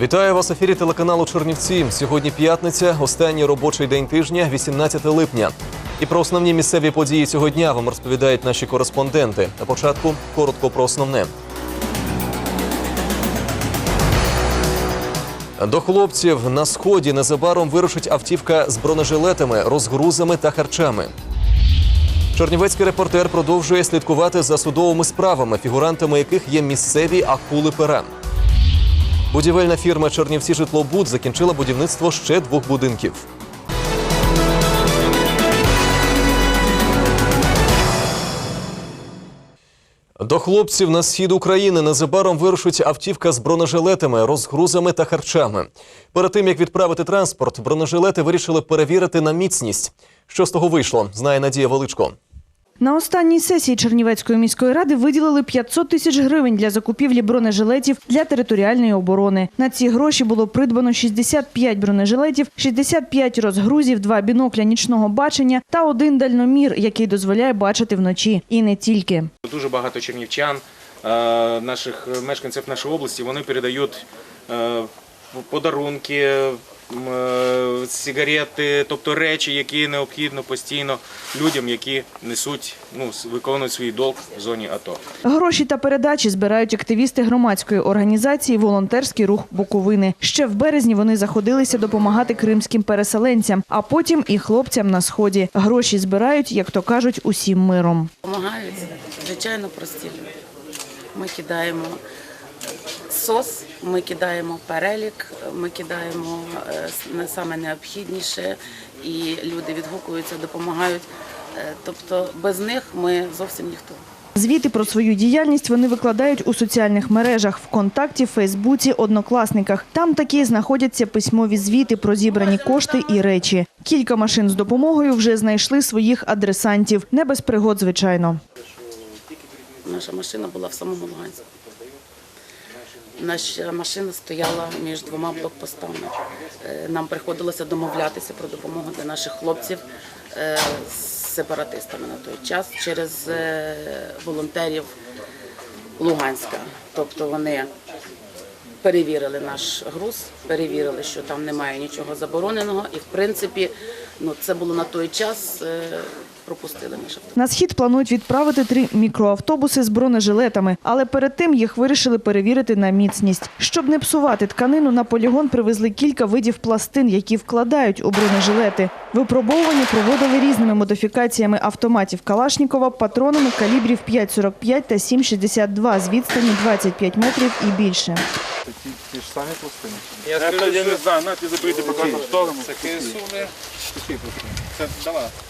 Вітаю вас ефірі телеканалу Чернівці. Сьогодні п'ятниця, останній робочий день тижня, 18 липня. І про основні місцеві події цього дня вам розповідають наші кореспонденти. На початку коротко про основне. До хлопців на сході незабаром вирушить автівка з бронежилетами, розгрузами та харчами. Чернівецький репортер продовжує слідкувати за судовими справами, фігурантами яких є місцеві акули пера. Будівельна фірма Чернівці Житлобуд закінчила будівництво ще двох будинків. До хлопців на схід України незабаром вирушить автівка з бронежилетами, розгрузами та харчами. Перед тим як відправити транспорт, бронежилети вирішили перевірити на міцність. Що з того вийшло, знає Надія Величко. На останній сесії Чернівецької міської ради виділили 500 тисяч гривень для закупівлі бронежилетів для територіальної оборони. На ці гроші було придбано 65 бронежилетів, 65 розгрузів, два бінокля нічного бачення та один дальномір, який дозволяє бачити вночі. І не тільки. Дуже багато чернівчан, е, наших мешканців нашої області, вони передають е, подарунки, сигарети, тобто речі, які необхідно постійно людям, які несуть, ну, виконують свій долг в зоні АТО. Гроші та передачі збирають активісти громадської організації Волонтерський рух Буковини. Ще в березні вони заходилися допомагати кримським переселенцям, а потім і хлопцям на сході. Гроші збирають, як то кажуть, усім миром. Допомагають, звичайно, прості люди. Ми кидаємо сос, ми кидаємо перелік, ми кидаємо е, саме необхідніше, і люди відгукуються, допомагають. Е, Тобто без них ми зовсім ніхто. Звіти про свою діяльність вони викладають у соціальних мережах ВКонтакті, Фейсбуці, Однокласниках. Там такі знаходяться письмові звіти про зібрані кошти і речі. Кілька машин з допомогою вже знайшли своїх адресантів. Не без пригод, звичайно. Наша машина була в самому Луганську. Наша машина стояла між двома блокпостами. Е, Нам приходилося домовлятися про допомогу для наших хлопців е, з сепаратистами на той час через е, волонтерів Луганська. Тобто вони перевірили наш груз, перевірили, що там немає нічого забороненого, і в принципі, ну це було на той час. Е, Пропустили. На схід планують відправити три мікроавтобуси з бронежилетами, але перед тим їх вирішили перевірити на міцність. Щоб не псувати тканину, на полігон привезли кілька видів пластин, які вкладають у бронежилети. Випробовування проводили різними модифікаціями автоматів Калашнікова, патронами калібрів 5,45 та 7,62 з відстані 25 метрів і більше. Ті, ті ж самі пластини? Я Это я не знаю, на ті забити поки в сторону.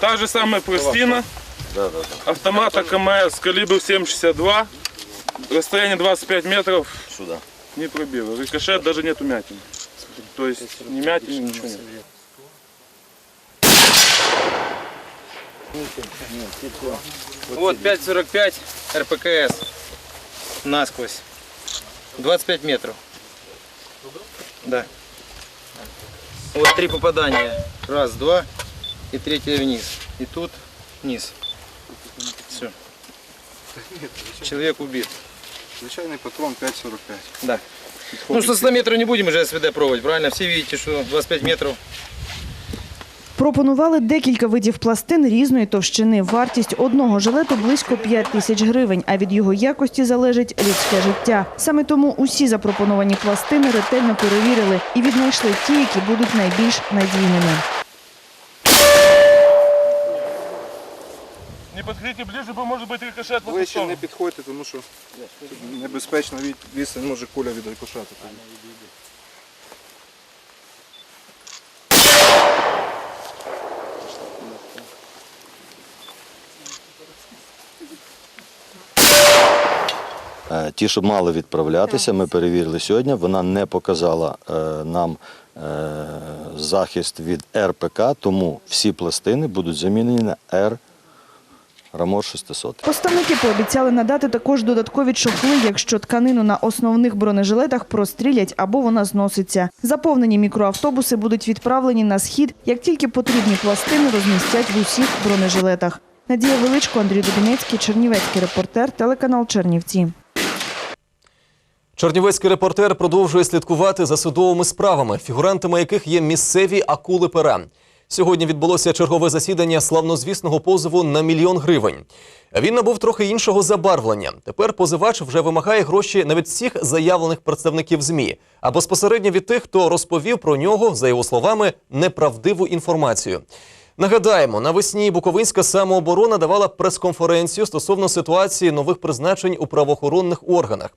Та же самая пластина. Автомата КМС калибр 7,62. Расстояние 25 метров. Сюди. Не пробило. Рикошет даже нету мятин. То есть ни мятин, ничего нет. Вот 5,45 РПКС насквозь. 25 метров. Да. Вот три попадания. Раз, два и третье вниз. И тут вниз. Все. Человек убит. Звичайний патрон 5,45. Да. Ну, что 100 метров не будем уже СВД пробовать, правильно? Все видите, что 25 метров. Пропонували декілька видів пластин різної товщини. Вартість одного жилету близько 5 тисяч гривень, а від його якості залежить людське життя. Саме тому усі запропоновані пластини ретельно перевірили і віднайшли ті, які будуть найбільш надійними. Не подходите ближе, бо может быть рикошет в Ви ще не підходьте, тому що небезпечно від відстань може куля від рикошету. Е, Ті, що мали відправлятися, ми перевірили сьогодні. Вона не показала е, нам е, захист від РПК, тому всі пластини будуть замінені на Р Рамор 600. Поставники пообіцяли надати також додаткові чохли, якщо тканину на основних бронежилетах прострілять або вона зноситься. Заповнені мікроавтобуси будуть відправлені на схід, як тільки потрібні пластини розмістять в усіх бронежилетах. Надія Величко, Андрій Дубінецький, Чернівецький репортер, телеканал Чернівці. Чернівецький репортер продовжує слідкувати за судовими справами, фігурантами яких є місцеві акули пера. Сьогодні відбулося чергове засідання славнозвісного позову на мільйон гривень. Він набув трохи іншого забарвлення. Тепер позивач вже вимагає гроші навіть всіх заявлених представників ЗМІ, а безпосередньо від тих, хто розповів про нього, за його словами, неправдиву інформацію. Нагадаємо, навесні Буковинська самооборона давала прес-конференцію стосовно ситуації нових призначень у правоохоронних органах.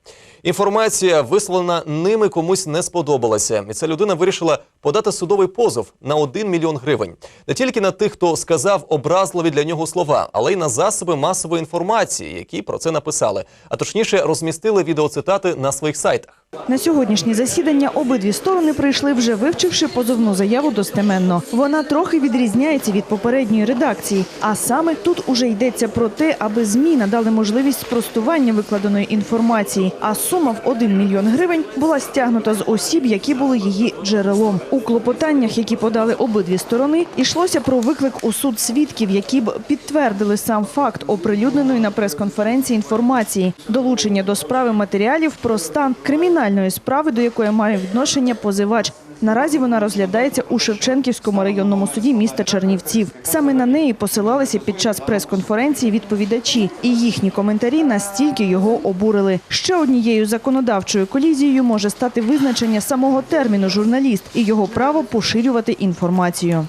Інформація, висловлена ними, комусь не сподобалася, і ця людина вирішила подати судовий позов на 1 мільйон гривень. Не тільки на тих, хто сказав образливі для нього слова, але й на засоби масової інформації, які про це написали, а точніше розмістили відеоцитати на своїх сайтах. На сьогоднішнє засідання обидві сторони прийшли вже вивчивши позовну заяву достеменно. Вона трохи відрізняється від попередньої редакції. А саме тут уже йдеться про те, аби ЗМІ надали можливість спростування викладеної інформації. А сума в 1 мільйон гривень була стягнута з осіб, які були її джерелом. У клопотаннях, які подали обидві сторони, йшлося про виклик у суд свідків, які б підтвердили сам факт оприлюдненої на прес-конференції інформації, долучення до справи матеріалів про стан кримінальної справи, до якої має відношення позивач. Наразі вона розглядається у Шевченківському районному суді міста Чернівців. Саме на неї посилалися під час прес-конференції відповідачі, і їхні коментарі настільки його обурили. Ще однією законодавчою колізією може стати визначення самого терміну журналіст і його право поширювати інформацію.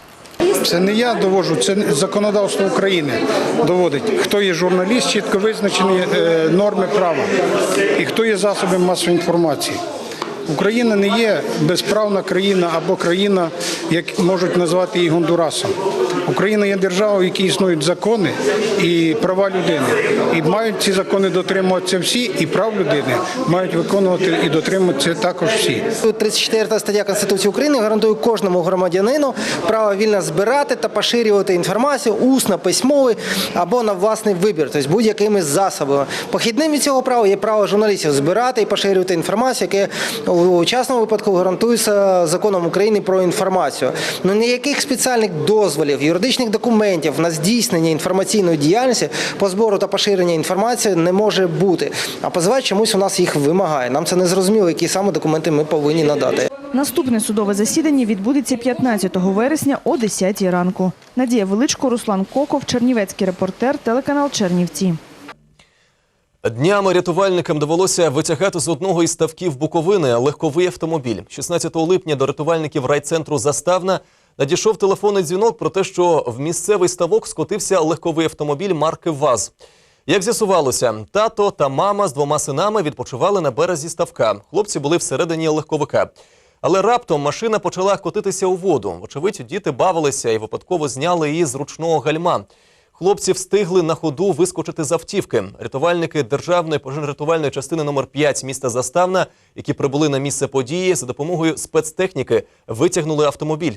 Це не я довожу, це законодавство України доводить, хто є журналіст, чітко визначені е, норми права і хто є засобом масової інформації. Україна не є безправна країна або країна, як можуть назвати її Гондурасом. Україна є держава, в якій існують закони і права людини. І мають ці закони дотримуватися всі, і прав людини мають виконувати і дотримуватися також всі. 34 стаття Конституції України гарантує кожному громадянину право вільно збирати та поширювати інформацію усно, письмово або на власний вибір, тобто будь-якими засобами. Похідним від цього права є право журналістів збирати і поширювати інформацію, яке у частному випадку гарантується законом України про інформацію. Ну ніяких спеціальних дозволів, юридичних документів на здійснення інформаційної діяльності по збору та поширення інформації не може бути. А позивач чомусь у нас їх вимагає. Нам це не зрозуміло, які саме документи ми повинні надати. Наступне судове засідання відбудеться 15 вересня о 10 ранку. Надія Величко, Руслан Коков, Чернівецький репортер, телеканал Чернівці. Днями рятувальникам довелося витягати з одного із ставків Буковини легковий автомобіль. 16 липня до рятувальників райцентру Заставна надійшов телефонний дзвінок про те, що в місцевий ставок скотився легковий автомобіль марки ВАЗ. Як з'ясувалося, тато та мама з двома синами відпочивали на березі ставка. Хлопці були всередині легковика. Але раптом машина почала котитися у воду. Вочевидь, діти бавилися і випадково зняли її з ручного гальма. Хлопці встигли на ходу вискочити з автівки. Рятувальники державної пожежно-рятувальної частини номер 5 міста Заставна, які прибули на місце події, за допомогою спецтехніки витягнули автомобіль.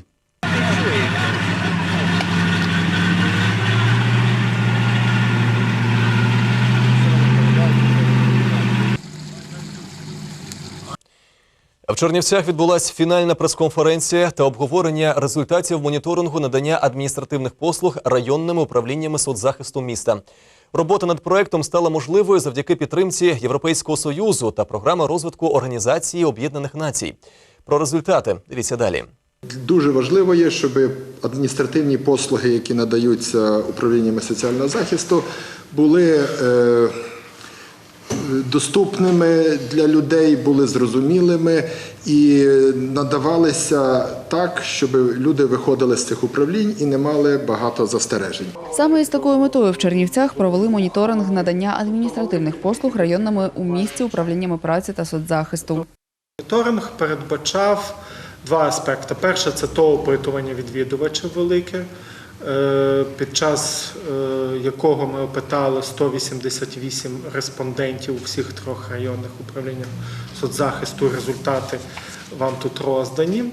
В Чернівцях відбулася фінальна прес-конференція та обговорення результатів моніторингу надання адміністративних послуг районними управліннями соцзахисту міста. Робота над проектом стала можливою завдяки підтримці Європейського союзу та програми розвитку Організації Об'єднаних Націй. Про результати дивіться далі. Дуже важливо є, щоб адміністративні послуги, які надаються управліннями соціального захисту, були е, доступними для людей, були зрозумілими і надавалися так, щоб люди виходили з цих управлінь і не мали багато застережень. Саме із такою метою в Чернівцях провели моніторинг надання адміністративних послуг районними у місті управліннями праці та соцзахисту. Моніторинг передбачав два аспекти. Перше це то опитування відвідувачів велике, е, під час е, якого ми опитали 188 респондентів у всіх трьох районних управліннях соцзахисту. Результати вам тут роздані.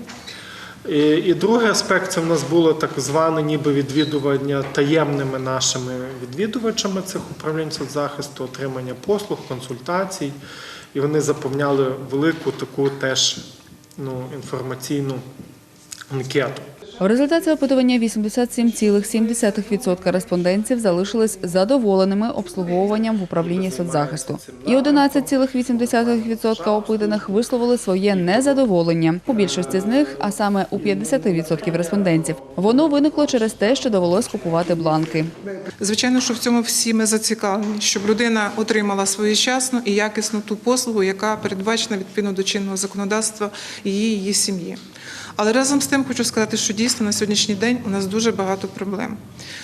І, і другий аспект це в нас було так зване ніби відвідування таємними нашими відвідувачами цих управлінь соцзахисту, отримання послуг, консультацій. І вони заповняли велику таку теж ну, інформаційну анкету. В результаті опитування 87,7% респондентів залишились задоволеними обслуговуванням в управлінні соцзахисту. І 11,8% опитаних висловили своє незадоволення. У більшості з них, а саме у 50% респондентів, воно виникло через те, що довелось купувати бланки. Звичайно, що в цьому всі ми зацікавлені, щоб людина отримала своєчасну і якісну ту послугу, яка передбачена відповідно до чинного законодавства її її сім'ї. Але разом з тим хочу сказати, що дійсно на сьогоднішній день у нас дуже багато проблем.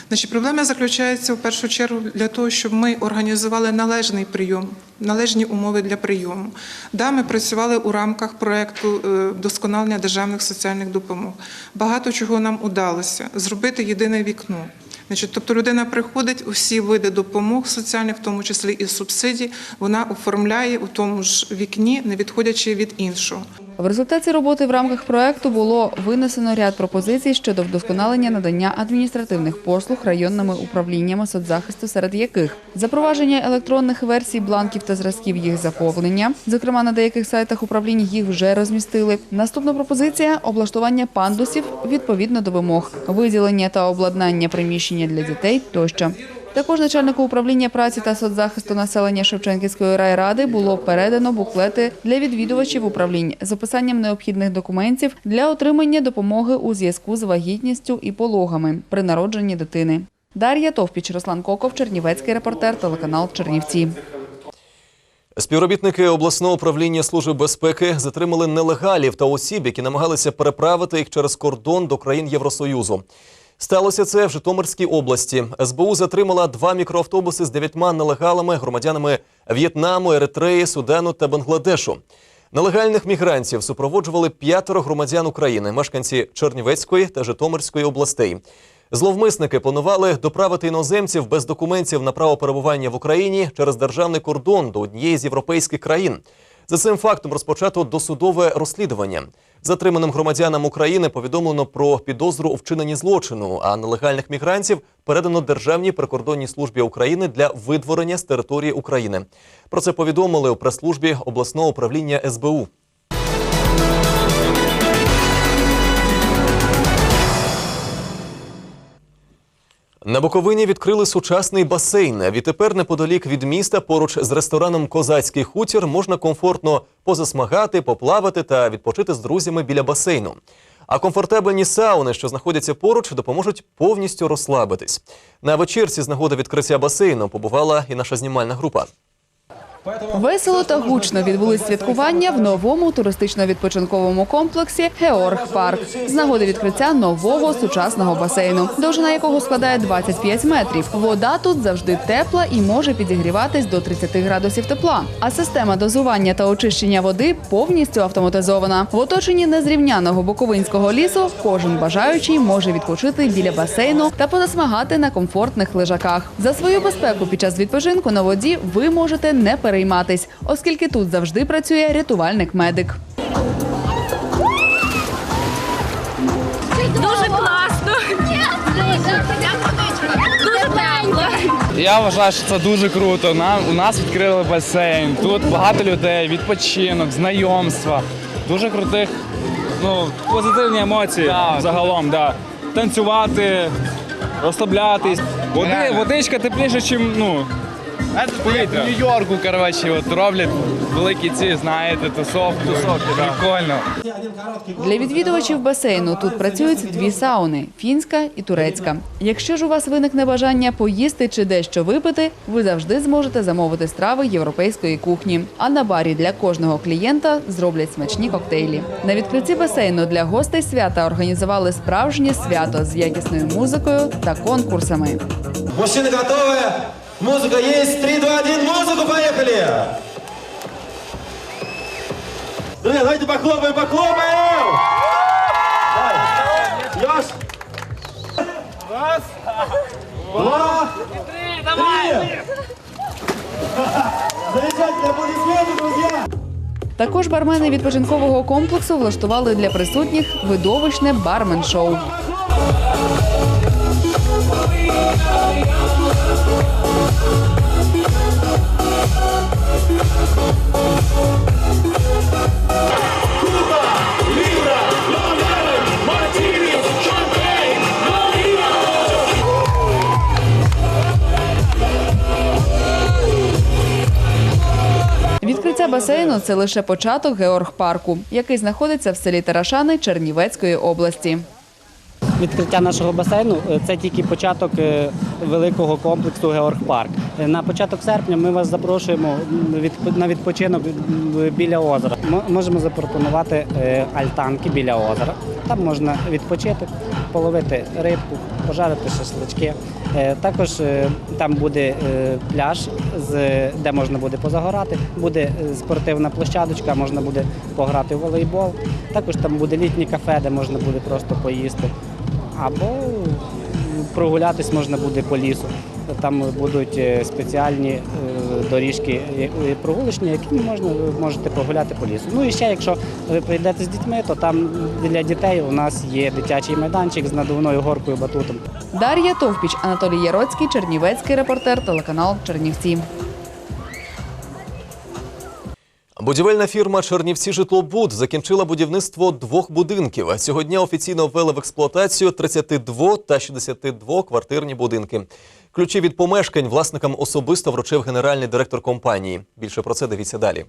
Значить, проблема заключається в першу чергу для того, щоб ми організували належний прийом, належні умови для прийому. Да, ми працювали у рамках проекту е, вдосконалення державних соціальних допомог. Багато чого нам удалося зробити єдине вікно. Значить, тобто людина приходить усі види допомог соціальних, в тому числі і субсидій, вона оформляє у тому ж вікні, не відходячи від іншого. В результаті роботи в рамках проекту було винесено ряд пропозицій щодо вдосконалення надання адміністративних послуг районними управліннями соцзахисту, серед яких запровадження електронних версій бланків та зразків їх заповнення. Зокрема, на деяких сайтах управлінь їх вже розмістили. Наступна пропозиція облаштування пандусів відповідно до вимог, виділення та обладнання приміщення для дітей тощо. Також начальнику управління праці та соцзахисту населення Шевченківської райради було передано буклети для відвідувачів управлінь з описанням необхідних документів для отримання допомоги у зв'язку з вагітністю і пологами при народженні дитини. Дар'я Товпіч, Руслан Коков, Чернівецький репортер, телеканал Чернівці. Співробітники обласного управління служби безпеки затримали нелегалів та осіб, які намагалися переправити їх через кордон до країн Євросоюзу. Сталося це в Житомирській області. СБУ затримала два мікроавтобуси з дев'ятьма нелегалами, громадянами В'єтнаму, Еритреї, Судану та Бангладешу. Нелегальних мігрантів супроводжували п'ятеро громадян України, мешканці Чернівецької та Житомирської областей. Зловмисники планували доправити іноземців без документів на право перебування в Україні через державний кордон до однієї з європейських країн. За цим фактом розпочато досудове розслідування. Затриманим громадянам України повідомлено про підозру у вчиненні злочину, а нелегальних мігрантів передано Державній прикордонній службі України для видворення з території України. Про це повідомили у прес-службі обласного управління СБУ. На Буковині відкрили сучасний басейн. Відтепер неподалік від міста, поруч з рестораном Козацький хутір, можна комфортно позасмагати, поплавати та відпочити з друзями біля басейну. А комфортабельні сауни, що знаходяться поруч, допоможуть повністю розслабитись. На вечірці з нагоди відкриття басейну побувала і наша знімальна група. Весело та гучно відбулись святкування в новому туристично-відпочинковому комплексі Георг Парк з нагоди відкриття нового сучасного басейну, довжина якого складає 25 метрів. Вода тут завжди тепла і може підігріватись до 30 градусів тепла. А система дозування та очищення води повністю автоматизована. В оточенні незрівняного буковинського лісу кожен бажаючий може відпочити біля басейну та позасмагати на комфортних лежаках. За свою безпеку під час відпочинку на воді ви можете не перейматись, оскільки тут завжди працює рятувальник-медик. Дуже класно. Дуже тепло. Я вважаю, що це дуже круто. Нам у нас відкрили басейн. Тут багато людей, відпочинок, знайомства. Дуже крутих, ну позитивні емоції загалом. Да. Танцювати, розслаблятись. Води, водичка тепліше, ніж ну. В Нью-Йорку, коротше, от роблять великі ці, знаєте, тусовки. Тусовки, Прикольно. Для відвідувачів басейну тут працюють дві сауни фінська і турецька. Якщо ж у вас виникне бажання поїсти чи дещо випити, ви завжди зможете замовити страви європейської кухні. А на барі для кожного клієнта зроблять смачні коктейлі. На відкритті басейну для гостей свята організували справжнє свято з якісною музикою та конкурсами. Мужчины готовы? Музыка есть. 3, 2, 1. Музыку, поехали! Друзья, давайте похлопаем, похлопаем! Давай. Ёж. Раз. Два. Три. Давай. Замечательно, аплодисменты, друзья! Також бармени відпочинкового комплексу влаштували для присутніх видовищне бармен-шоу. Відкриття басейну це лише початок Георг парку, який знаходиться в селі Тарашани Чернівецької області. Відкриття нашого басейну е, це тільки початок е, великого комплексу Георгпарк. Е, На початок серпня ми вас запрошуємо на відпочинок біля озера. М- Можемо запропонувати альтанки біля озера. Там можна відпочити, половити рибку, пожарити шашлички. Також там буде пляж, де можна буде позагорати, буде спортивна площадочка, можна буде пограти в волейбол. Також там буде літнє кафе, де можна буде просто поїсти. Або прогулятись можна буде по лісу. Там будуть е, спеціальні е, доріжки е, прогулочні, які можна можете прогуляти по лісу. Ну і ще, якщо ви прийдете з дітьми, то там для дітей у нас є дитячий майданчик з надувною горкою батутом. Дар'я Товпіч, Анатолій Яроцький, Чернівецький репортер, телеканал Чернівці. Будівельна фірма Чернівці Житлобуд закінчила будівництво двох будинків. Цього дня офіційно ввели в експлуатацію 32 та 62 квартирні будинки. Ключі від помешкань власникам особисто вручив генеральний директор компанії. Більше про це дивіться далі.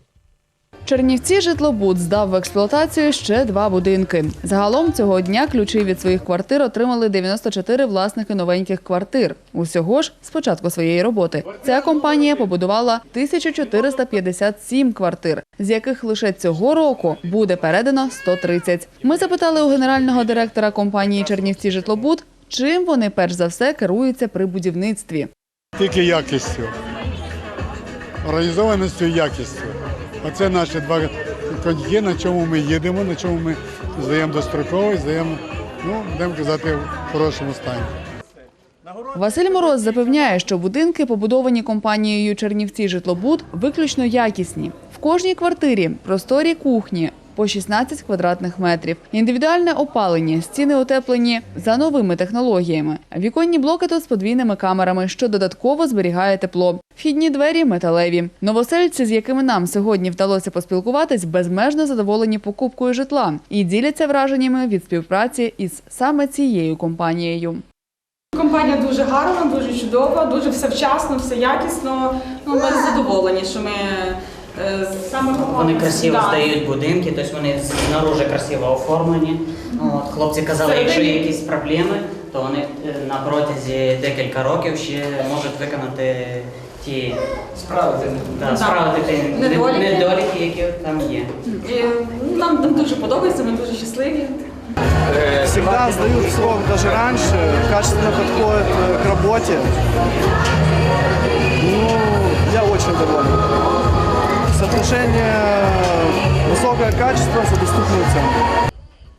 Чернівці житлобуд здав в експлуатацію ще два будинки. Загалом цього дня ключі від своїх квартир отримали 94 власники новеньких квартир. Усього ж з початку своєї роботи. Ця компанія побудувала 1457 квартир, з яких лише цього року буде передано 130. Ми запитали у генерального директора компанії Чернівці житлобуд, чим вони перш за все керуються при будівництві. Тільки якістю. Організованістю і якістю. Оце наші два коньки, на чому ми їдемо, на чому ми здаємо достроково і здаємо, ну, будемо казати, в хорошому стані. Василь Мороз запевняє, що будинки, побудовані компанією Чернівці житлобуд, виключно якісні. В кожній квартирі просторі кухні по 16 квадратних метрів, індивідуальне опалення, стіни утеплені за новими технологіями. Віконні блоки тут з подвійними камерами, що додатково зберігає тепло. Вхідні двері металеві. Новосельці, з якими нам сьогодні вдалося поспілкуватись, безмежно задоволені покупкою житла і діляться враженнями від співпраці із саме цією компанією. Компанія дуже гарна, дуже чудова, дуже все вчасно, все якісно. Ну, ми задоволені, що ми саме Вони красиво Да. здають будинки, тобто вони знаружи красиво оформлені. Ну, От, хлопці казали, якщо є якісь проблеми, то вони е, на протязі декілька років ще можуть виконати ті справити, да, Да. справити ті Недоліки. недоліки. які там є. І, ну, нам, нам дуже подобається, ми дуже щасливі. Всегда сдают в срок даже раньше, качественно подходят э, к работе. Ну, я очень доволен. Соотношение высокое качество за доступную цену.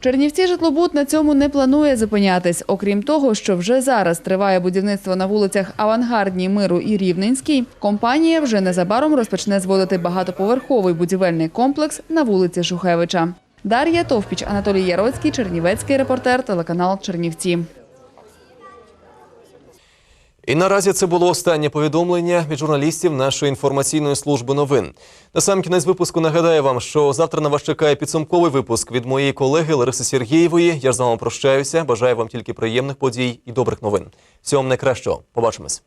Чернівці житлобуд на цьому не планує зупинятись. Окрім того, що вже зараз триває будівництво на вулицях Авангардній, Миру і Рівненській, компанія вже незабаром розпочне зводити багатоповерховий будівельний комплекс на вулиці Шухевича. Дар'я Товпіч, Анатолій Яроцький, Чернівецький репортер, телеканал Чернівці. І наразі це було останнє повідомлення від журналістів нашої інформаційної служби новин. На сам кінець випуску нагадаю вам, що завтра на вас чекає підсумковий випуск від моєї колеги Лариси Сергієвої. Я ж з вами прощаюся. Бажаю вам тільки приємних подій і добрих новин. Всього вам найкращого. Побачимось.